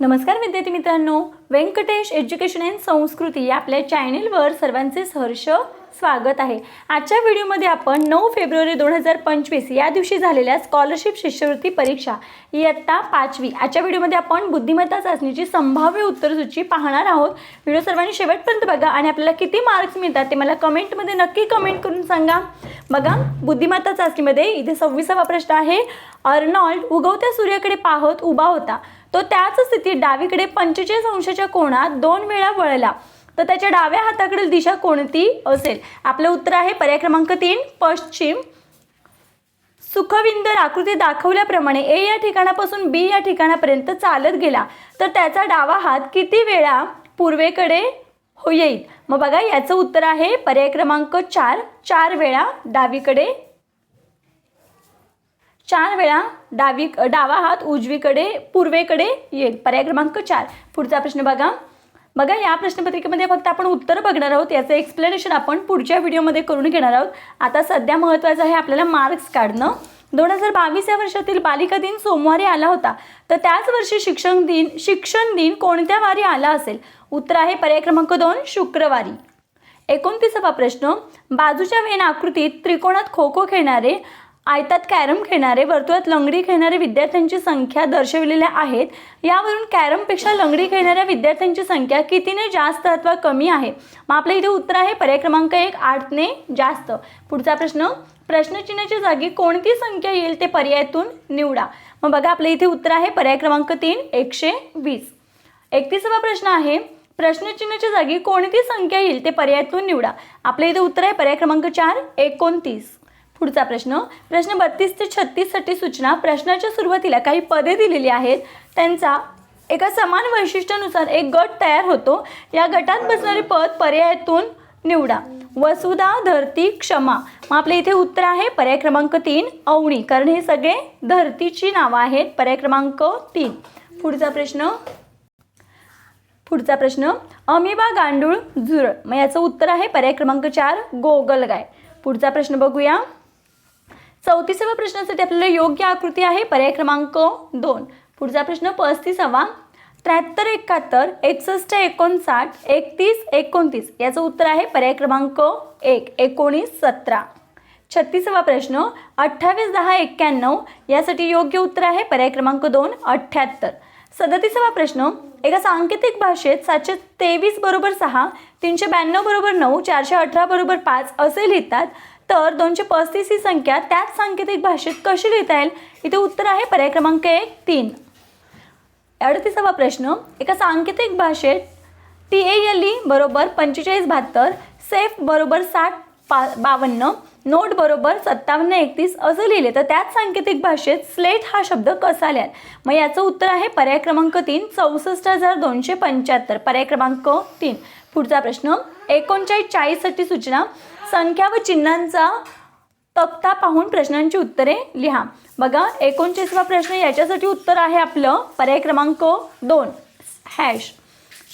नमस्कार विद्यार्थी मित्रांनो. व्यंकटेश एज्युकेशन अँड संस्कृती या आपल्या चॅनेलवर सर्वांचे सहर्ष स्वागत आहे. आजच्या व्हिडिओमध्ये आपण नऊ फेब्रुवारी दोन हजार पंचवीस या दिवशी झालेल्या स्कॉलरशिप शिष्यवृत्ती परीक्षा इयत्ता पाचवी. आजच्या व्हिडिओमध्ये आपण बुद्धिमत्ता चाचणीची संभाव्य उत्तरसूची पाहणार आहोत. व्हिडिओ सर्वांनी शेवटपर्यंत बघा आणि आपल्याला किती मार्क्स मिळतात ते मला कमेंटमध्ये नक्की कमेंट करून सांगा. बघा बुद्धिमत्ता चाचणीमध्ये इथे सव्वीसावा प्रश्न आहे. अर्नॉल्ड उगवत्या सूर्याकडे पाहत उभा होता. तो त्याच स्थितीत डावीकडे पंचेचाळीस अंशाच्या कोणात दोन वेळा वळला. तर त्याच्या डाव्या हाताकडील दिशा कोणती असेल? आपलं उत्तर आहे पर्याय क्रमांक तीन पश्चिम. सुखविंदर आकृती दाखवल्याप्रमाणे ए या ठिकाणापासून बी या ठिकाणापर्यंत चालत गेला. तर त्याचा डावा हात किती वेळा पूर्वेकडे हो येईल? मग बघा याचं उत्तर आहे पर्याय क्रमांक चार चार वेळा डावीकडे चार वेळा डावी डावा हात उजवीकडे पूर्वेकडे येईल. पर्याय क्रमांक चार. पुढचा प्रश्न बघा. बघा या प्रश्नपत्रिकेमध्ये फक्त आपण उत्तर बघणार आहोत. याचं एक्सप्लेनेशन आपण पुढच्या व्हिडिओमध्ये करून घेणार आहोत. आता सध्या महत्त्वाचं आहे आपल्याला मार्क्स काढणं. दोन हजार बावीस या वर्षातील बालिका दिन सोमवारी आला होता. तर त्याच वर्षी शिक्षण दिन शिक्षण दिन कोणत्या वारी आला असेल? उत्तर आहे पर्याय क्रमांक दोन शुक्रवारी. एकोणतीसावा प्रश्न. बाजूच्या वेन आकृतीत त्रिकोणात खो खो खेळणारे आयतात कॅरम खेळणारे वर्तुळात लंगडी खेळणारे विद्यार्थ्यांची संख्या दर्शविलेल्या आहेत. यावरून कॅरमपेक्षा लंगडी खेळणाऱ्या विद्यार्थ्यांची संख्या कितीने जास्त अथवा कमी आहे? मग आपलं इथे उत्तर आहे पर्याय क्रमांक एक आठने जास्त. पुढचा प्रश्न प्रश्नचिन्हाच्या जागी कोणती संख्या येईल ते पर्यायातून निवडा. मग बघा आपलं इथे उत्तर आहे पर्याय क्रमांक तीन एकशे वीस. एकतीसावा प्रश्न आहे प्रश्नचिन्हाच्या जागी कोणती संख्या येईल ते पर्यायातून निवडा. आपल्या इथे उत्तर आहे पर्याय क्रमांक चार एकोणतीस. पुढचा प्रश्न. प्रश्न बत्तीस ते छत्तीससाठी सूचना. प्रश्नाच्या सुरुवातीला काही पदे दिलेली आहेत. त्यांचा एका समान वैशिष्ट्यानुसार एक गट तयार होतो. या गटात बसणारे पद पर्यायातून निवडा. वसुधा धरती क्षमा. मग आपल्या इथे उत्तर आहे पर्याय क्रमांक तीन अवणी कारण हे सगळे धरतीची नावं आहेत. पर्याय क्रमांक तीन. पुढचा प्रश्न. पुढचा प्रश्न. अमिबा गांडूळ झुरळ. मग याचं उत्तर आहे पर्याय क्रमांक चार गोगलगाय. पुढचा प्रश्न बघूया. चौतीसाव्या प्रश्नासाठी आपल्याला योग्य आकृती आहे. पर्याय क्रमांक दोन. पुढचा प्रश्न पस्तीसावा. त्र्याहत्तर एकाहत्तर एकसष्ट एकोणसाठ एकतीस एकोणतीस याचं उत्तर आहे पर्याय क्रमांक एक एकोणीस सतरा. छत्तीसावा प्रश्न अठ्ठावीस दहा एक्क्याण्णव यासाठी योग्य उत्तर आहे पर्याय क्रमांक दोन अठ्ठ्याहत्तर. सदतीसावा प्रश्न एका सांकेतिक भाषेत सातशे तेवीस बरोबर सहा तीनशे ब्याण्णव बरोबर नऊ चारशे अठरा बरोबर पाच असे लिहितात. तर दोनशे पस्तीस ही संख्या त्याच सांकेतिक भाषेत कशी लिहिता येईल? इथे उत्तर आहे पर्याय क्रमांक एक तीन. अडतीसावा प्रश्न एका सांकेतिक भाषेत टी ए एल ई बरोबर पंचेचाळीस बहात्तर सेफ बरोबर साठ पा बावन्न नोट बरोबर सत्तावन्न एकतीस असं लिहिले तर त्याच सांकेतिक भाषेत स्लेट हा शब्द कसा लिहाल? मग याचं उत्तर आहे पर्याय क्रमांक तीन चौसष्ट हजार दोनशे पंच्याहत्तर. पर्याय क्रमांक तीन. पुढचा प्रश्न एकोणचाळीस चाळीससाठी सूचना संख्या व चिन्हांचा तक्ता पाहून प्रश्नांची उत्तरे लिहा. बघा एकोणचाळीसवा प्रश्न याच्यासाठी उत्तर आहे आपलं. पर्याय क्रमांक दोन. हॅश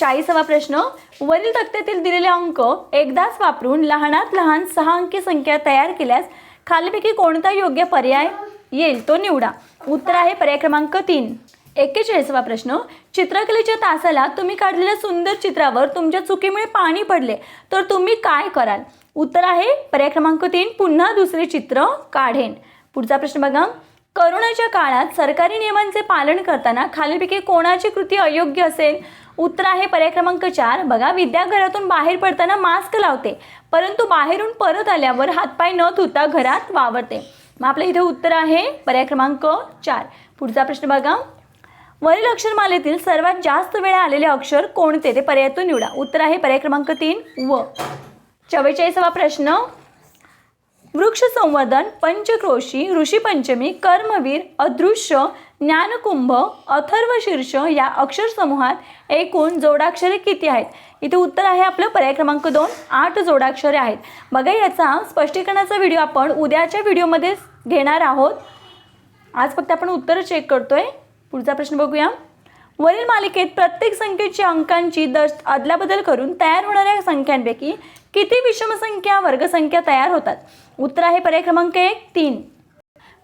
चाळीसावा प्रश्न वरील तक्त्यातील दिलेले अंक एकदाच वापरून लहानात लहान सहा अंकी संख्या तयार केल्यास खालीपैकी कोणता योग्य पर्याय येईल तो निवडा. उत्तर आहे पर्याय क्रमांक तीन. एक्केचाळीसवा प्रश्न चित्रकलेच्या तासाला तुम्ही काढलेल्या सुंदर चित्रावर तुमच्या चुकीमुळे पाणी पडले तर तुम्ही काय कराल? उत्तर आहे पर्याय क्रमांक तीन पुन्हा दुसरे चित्र काढेन. पुढचा प्रश्न बघा. करोनाच्या काळात सरकारी नियमांचे पालन करताना खालीलपैकी कोणाची कृती अयोग्य असेल? उत्तर आहे पर्याय क्रमांक चार. बघा विद्याघरातून बाहेर पडताना मास्क लावते परंतु बाहेरून परत आल्यावर हातपाय न धुता घरात वावरते. मग आपलं इथे उत्तर आहे पर्याय क्रमांक चार. पुढचा प्रश्न बघा. वरील अक्षरमालेतील सर्वात जास्त वेळा आलेले अक्षर कोणते? ते पर्यायातून निवडा. उत्तर आहे पर्याय क्रमांक तीन व. चव्वेचाळीसावा प्रश्न. वृक्ष संवर्धन पंचक्रोशी ऋषीपंचमी कर्मवीर अदृश्य ज्ञानकुंभ अथर्व शीर्ष या अक्षर समूहात एकूण जोडाक्षरे किती आहेत? इथे उत्तर आहे आपलं पर्याय क्रमांक दोन. आठ जोडाक्षरे आहेत. बघा याचा स्पष्टीकरणाचा व्हिडिओ आपण उद्याच्या व्हिडिओमध्ये घेणार आहोत. आज फक्त आपण उत्तर चेक करतोय. पुढचा प्रश्न बघूया. वरील मालिकेत प्रत्येक संख्येच्या अंकांची दश अदलाबदल करून तयार होणाऱ्या संख्यांपैकी किती विषमसंख्या वर्गसंख्या तयार होतात? उत्तर आहे पर्याय क्रमांक एक तीन.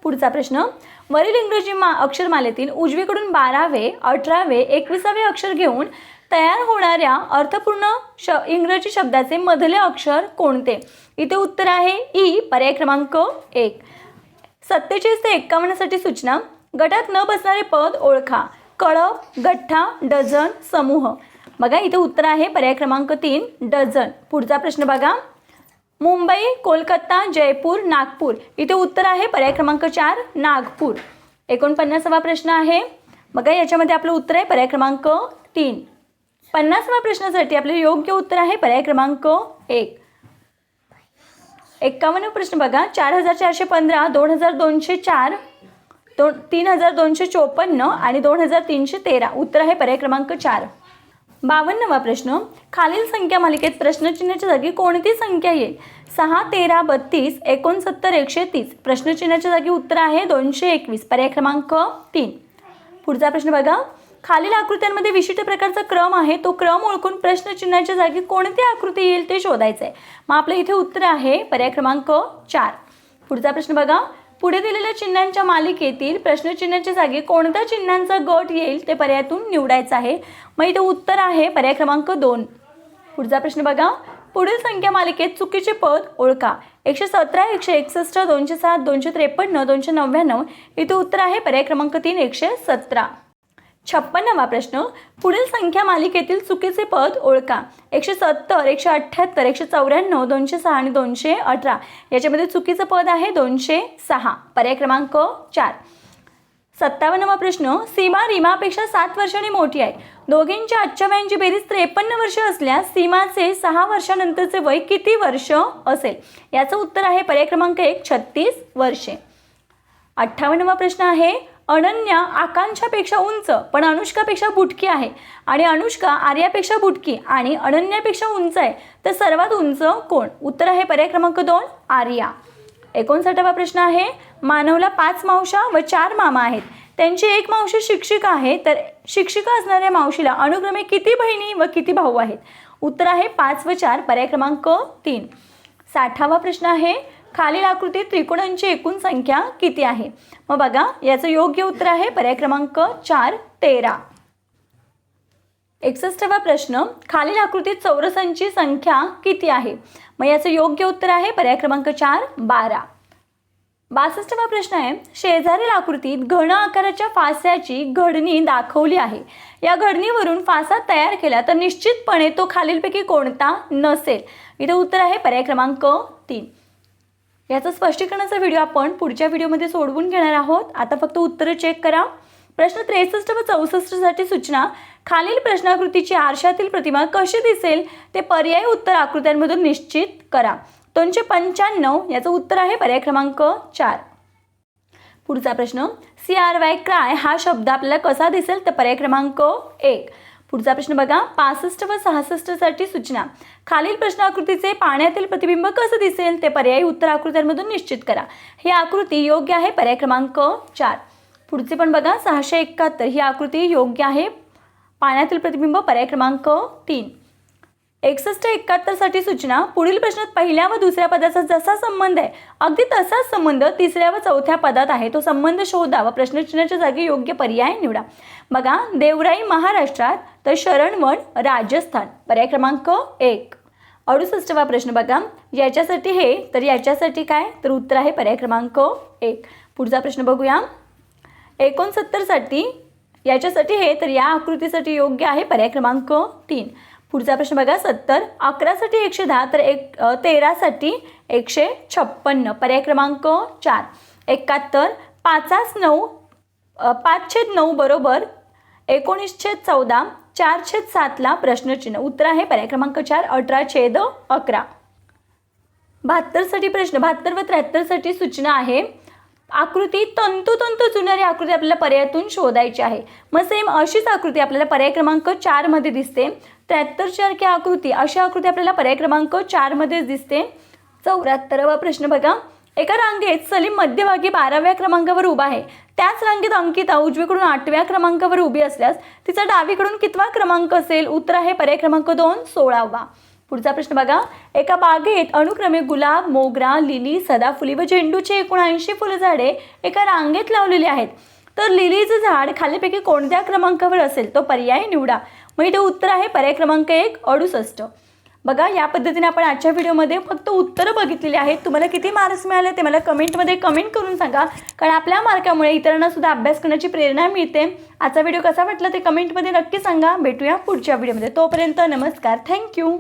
पुढचा प्रश्न. वरील इंग्रजी मा अक्षरमालेतील उजवीकडून बारावे अठरावे एकविसावे अक्षर घेऊन तयार होणाऱ्या अर्थपूर्ण श इंग्रजी शब्दाचे मधले अक्षर कोणते? इथे उत्तर आहे ई पर्याय क्रमांक एक. सत्तेचाळीस ते एक्कावन्नसाठी सूचना. गटात न बसणारे पद ओळखा. कळप गठ्ठा डझन समूह. बघा इथं उत्तर आहे पर्याय क्रमांक तीन डझन. पुढचा प्रश्न बघा. मुंबई कोलकाता जयपूर नागपूर. इथे उत्तर आहे पर्याय क्रमांक चार नागपूर. एकोणपन्नासावा प्रश्न आहे. बघा याच्यामध्ये आपलं उत्तर आहे पर्याय क्रमांक तीन. पन्नासवा प्रश्नासाठी आपलं योग्य उत्तर आहे पर्याय क्रमांक एक. एक्कावन्न प्रश्न बघा. चार हजार चारशे पंधरा दोन हजार दोनशे चार दोन तीन हजार दोनशे चोपन्न आणि दोन हजार तीनशे तेरा. उत्तर आहे पर्याय क्रमांक चार. बावन्नवा प्रश्न. खालील संख्या मालिकेत प्रश्नचिन्हाच्या जागी कोणती संख्या येईल? सहा तेरा बत्तीस एकोणसत्तर एकशे तीस प्रश्नचिन्हाच्या जागी उत्तर आहे दोनशे एकवीस. पर्याय क्रमांक तीन. पुढचा प्रश्न बघा. खालील आकृत्यांमध्ये विशिष्ट प्रकारचा क्रम आहे. तो क्रम ओळखून प्रश्नचिन्हाच्या जागी कोणती आकृती येईल ते शोधायचं आहे मग आपलं इथे उत्तर आहे. पर्याय क्रमांक चार. पुढचा प्रश्न बघा. पुढे दिलेल्या चिन्हांच्या मालिकेतील प्रश्नचिन्हाच्या जागी कोणत्या चिन्हांचा गट येईल ते पर्यायातून निवडायचं आहे. मग इथे उत्तर आहे पर्याय क्रमांक दोन. पुढचा प्रश्न बघा. पुढील संख्या मालिकेत चुकीचे पद ओळखा. एकशे सतरा एकशे एकसष्ट दोनशे सात दोनशे त्रेपन्न दोनशे नव्याण्णव. इथे उत्तर आहे पर्याय क्रमांक तीन एकशे सतरा. छप्पन्नवा प्रश्न. पुढील संख्या मालिकेतील चुकीचे पद ओळखा. एकशे सत्तर एकशे अठ्ठ्याहत्तर एकशे चौऱ्याण्णव दोनशे सहा आणि दोनशे अठरा. याच्यामध्ये चुकीचं पद आहे दोनशे सहा. पर्याय क्रमांक चार. सत्तावन्नवा प्रश्न. सीमा रीमापेक्षा सात वर्षांनी मोठी आहे. दोघींच्या आजच्या वयांची बेरीज त्रेपन्न वर्ष असल्यास सीमाचे सहा वर्षानंतरचे वय किती वर्ष असेल? याचं उत्तर आहे पर्याय क्रमांक एक छत्तीस वर्षे. अठ्ठावन्नवा प्रश्न आहे. अनन्या आकांक्षापेक्षा उंच पण अनुष्कापेक्षा बुटकी आहे. आणि अनुष्का आर्यापेक्षा बुटकी आणि अनन्यापेक्षा उंच आहे. तर सर्वात उंच कोण? उत्तर आहे पर्याय क्रमांक दोन आर्या. एकोणसाठावा प्रश्न आहे मानवला पाच मावशा व चार मामा आहेत. त्यांची एक मावशी शिक्षिका आहे तर शिक्षिका असणाऱ्या मावशीला अनुक्रमे किती बहिणी व किती भाऊ आहेत? उत्तर आहे पाच व चार पर्याय क्रमांक तीन. साठावा प्रश्न आहे खालील आकृतीत त्रिकोणांची एकूण संख्या किती आहे? मग बघा याचं योग्य उत्तर आहे पर्याय क्रमांक चार तेरा. एकसष्टवा प्रश्न खालील आकृतीत चौरसांची संख्या किती आहे? मग याचं योग्य उत्तर आहे पर्याय क्रमांक चार बारा. बासष्टवा प्रश्न आहे शेजारील आकृतीत घन आकाराच्या फास्याची घडणी दाखवली आहे. या घडणीवरून फासा तयार केला तर निश्चितपणे तो खालीलपैकी कोणता नसेल? इथं उत्तर आहे पर्याय क्रमांक तीन. याचं स्पष्टीकरणाचा व्हिडिओ आपण पुढच्या व्हिडिओमध्ये सोडवून घेणार आहोत. आता फक्त उत्तरं चेक करा. प्रश्न त्रेसष्ट व चौसष्टसाठी सूचना. खालील प्रश्नाकृतीची आरशातील प्रतिमा कशी दिसेल? ते पर्यायी उत्तर आकृत्यांमधून निश्चित करा. दोनशे पंच्याण्णव याचं उत्तर आहे पर्याय क्रमांक चार. पुढचा प्रश्न सी आर वाय क्राय हा शब्द आपल्याला कसा दिसेल? तर पर्याय क्रमांक एक. पुढचा प्रश्न बघा. पासष्ट व सहासष्टसाठी सूचना. खालील प्रश्नाकृतीचे पाण्यातील प्रतिबिंब कसं दिसेल? ते पर्यायी उत्तर आकृत्यांमधून निश्चित करा. ही आकृती योग्य आहे? पर्याय क्रमांक चार. पुढचे पण बघा. सहाशे एकाहत्तर. ही आकृती योग्य आहे? पाण्यातील प्रतिबिंब पर्याय क्रमांक तीन. एकसष्ट एकाहत्तरसाठी सूचना पुढील प्रश्नात पहिल्या व दुसऱ्या पदाचा जसा संबंध आहे अगदी तसाच संबंध तिसऱ्या व चौथ्या पदात आहे. तो संबंध शोधा व प्रश्नचिन्हाच्या जागी योग्य पर्याय निवडा. बघा देवराई महाराष्ट्रात तर शरणवण राजस्थान. पर्याय क्रमांक एक. अडुसष्टवा प्रश्न बघा. याच्यासाठी हे तर याच्यासाठी काय? तर उत्तर आहे पर्याय क्रमांक एक. पुढचा प्रश्न बघूया. एकोणसत्तरसाठी याच्यासाठी हे तर या आकृतीसाठी योग्य आहे पर्याय क्रमांक तीन. पुढचा प्रश्न बघा सत्तर. अकरासाठी एकशे दहा तर एक तेरासाठी एकशे छप्पन्न. पर्याय क्रमांक चार. एकाहत्तर. पाचास नऊ पाचशेद पाच छेद नऊ बरोबर एकोणीसशे चौदा चार छेद सातला प्रश्नचिन्ह. उत्तर आहे पर्याय क्रमांक चार अठरा छेद अकरा. बहात्तरसाठी प्रश्न बहात्तर व त्र्याहत्तरसाठी सूचना आहे. आकृती तंतुतंतु जुनारी आकृती आपल्याला पर्यायातून शोधायची आहे. मग सेम अशीच आकृती आपल्याला पर्याय क्रमांक चारमध्ये दिसते. त्र्याहत्तर सारखी आकृती अशी आकृती आपल्याला पर्याय क्रमांक चारमध्येच दिसते. चौऱ्याहत्तरावा प्रश्न बघा. एका रांगेत सलीम मध्यभागी बाराव्या क्रमांकावर उभा आहे. त्याच रांगेत अंकिता उजवीकडून आठव्या क्रमांकावर उभी असल्यास तिचा डावीकडून कितवा क्रमांक असेल? उत्तर आहे पर्याय क्रमांक दोन सोळावा. पुढचा प्रश्न बघा. एका बागेत अनुक्रमे गुलाब मोगरा लिली सदाफुली व झेंडूची एकोणऐंशी फुलझाडे एका रांगेत लावलेली आहेत. तर लिलीचं झाड खालीपैकी कोणत्या क्रमांकावर असेल? तो पर्याय निवडा. मग इथे उत्तर आहे पर्याय क्रमांक एक अडुसष्ट. बघा या पद्धतीने आपण आजच्या व्हिडिओमध्ये फक्त उत्तरं बघितलेली आहेत. तुम्हाला किती मार्क्स मिळाले ते मला कमेंटमध्ये कमेंट करून सांगा. कारण आपल्या मार्कामुळे इतरांना सुद्धा अभ्यास करण्याची प्रेरणा मिळते. आजचा व्हिडिओ कसा वाटला ते कमेंटमध्ये नक्की सांगा. भेटूया पुढच्या व्हिडिओमध्ये. तोपर्यंत नमस्कार. थँक्यू